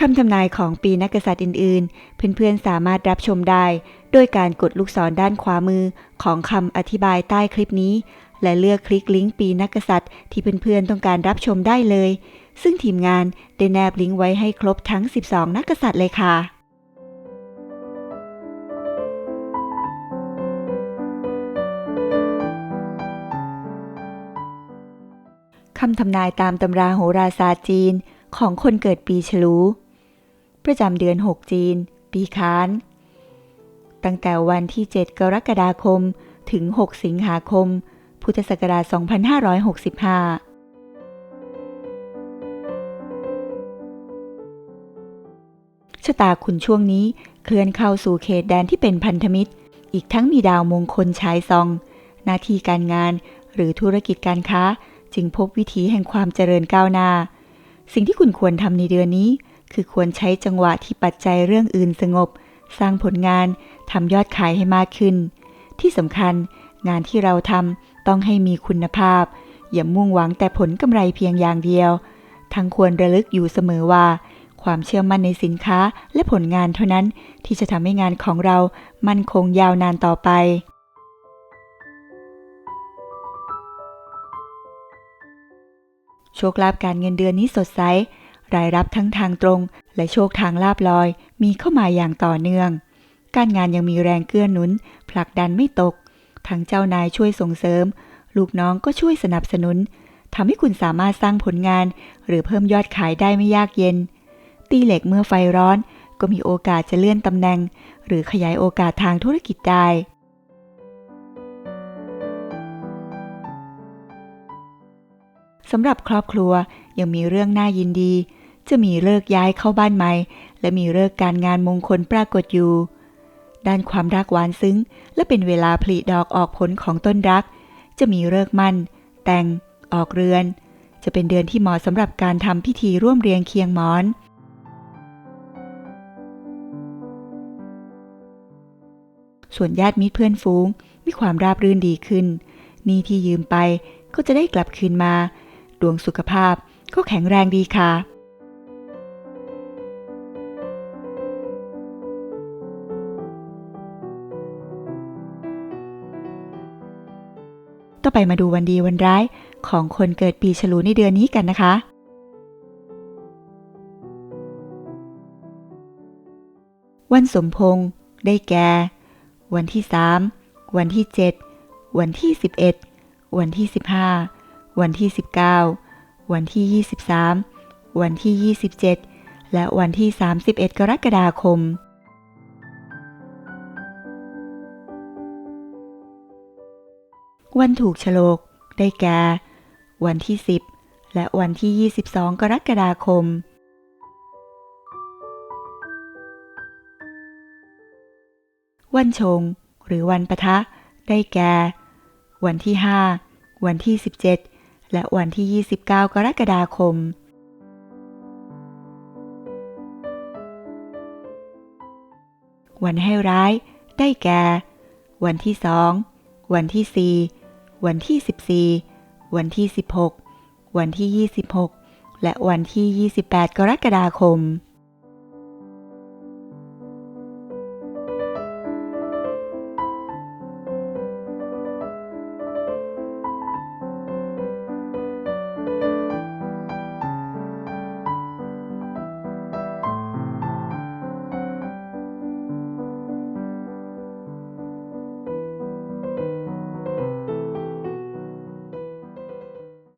คำทำนายของปีนักกษัตริย์อื่น ๆ เพื่อนๆ สามารถรับชมได้ โดยการกดลูกศรด้านขวามือของคำอธิบายใต้คลิปนี้ และเลือกคลิกลิงก์ปีนักกษัตริย์ที่เพื่อนๆ ต้องการรับชมได้เลย ซึ่งทีมงานได้แนบลิงก์ไว้ให้ครบทั้ง 12 นักกษัตริย์เลยค่ะคำทำนายตามตำราโหราศาสตร์จีนของคนเกิดปีฉลู ประจำเดือน 6 จีน ปีค้าน ตั้งแต่วันที่ 7 กรกฎาคม ถึง 6 สิงหาคม พุทธศักราช 2565ชะตาคุณช่วงนี้เคลื่อนเข้าสู่เขตแดนที่เป็นพันธมิตร อีกทั้งมีดาวมงคลฉายซอง หน้าที่การงานหรือธุรกิจการค้า จึงพบวิถีแห่งความเจริญก้าวหน้า สิ่งที่คุณควรทำในเดือนนี้ คือควรใช้จังหวะที่ปัจจัยเรื่องอื่นสงบ สร้างผลงานทำยอดขายให้มากขึ้น ที่สำคัญงานที่เราทำต้องให้มีคุณภาพ อย่ามุ่งหวังแต่ผลกำไรเพียงอย่างเดียว ทั้งควรระลึกอยู่เสมอว่า ความเชื่อมั่นในสินค้าและผลงานเท่านั้นที่จะทำให้งานของเรามั่นคงยาวนานต่อไปโชคลาภการเงินเดือนนี้สดใส รายรับทั้งทางตรง และโชคทางลาบลอย มีเข้ามาอย่างต่อเนื่อง การงานยังมีแรงเกื้อหนุน ผลักดันไม่ตก ทั้งเจ้านายช่วยส่งเสริม ลูกน้องก็ช่วยสนับสนุนทำให้คุณสามารถสร้างผลงาน หรือเพิ่มยอดขายได้ไม่ยากเย็น ตีเหล็กเมื่อไฟร้อน ก็มีโอกาสจะเลื่อนตำแหน่ง หรือขยายโอกาสทางธุรกิจได้สำหรับครอบครัวยังมีเรื่องน่ายินดี จะมีเลิกย้ายเข้าบ้านใหม่ และมีเลิกการงานมงคลปรากฏอยู่ ด้านความรักหวานซึ้ง และเป็นเวลาผลิดอกออกผลของต้นรัก จะมีเลิกมั่น แต่ง ออกเรือน จะเป็นเดือนที่เหมาะสำหรับการทำพิธีร่วมเรียงเคียงหมอนส่วนญาติมิตรเพื่อนฝูง มีความราบรื่นดีขึ้นหนี้ที่ยืมไปก็จะได้กลับคืนมา ดวงสุขภาพก็แข็งแรงดีค่ะ ต่อไปมาดูวันดีวันร้ายของคนเกิดปีฉลูในเดือนนี้กันนะคะ วันสมพงษ์ได้แก่ วันที่ 3 วันที่ 7 วันที่ 11 วันที่ 15 วันที่ 19 วันที่ 23 วันที่ 27 และวันที่ 31 กรกฎาคม วันถูกฉลก ได้แก่ วันที่ 10 และวันที่ 22 กรกฎาคม วันชง หรือวันปะทะ ได้แก่ วันที่ 5 วันที่ 17 และวันที่ 29 กรกฎาคม วันให้ร้าย ได้แก่ วันที่2วันที่4 วันที่ 14 วันที่ 16 วันที่ 26 และวันที่ 28 กรกฎาคม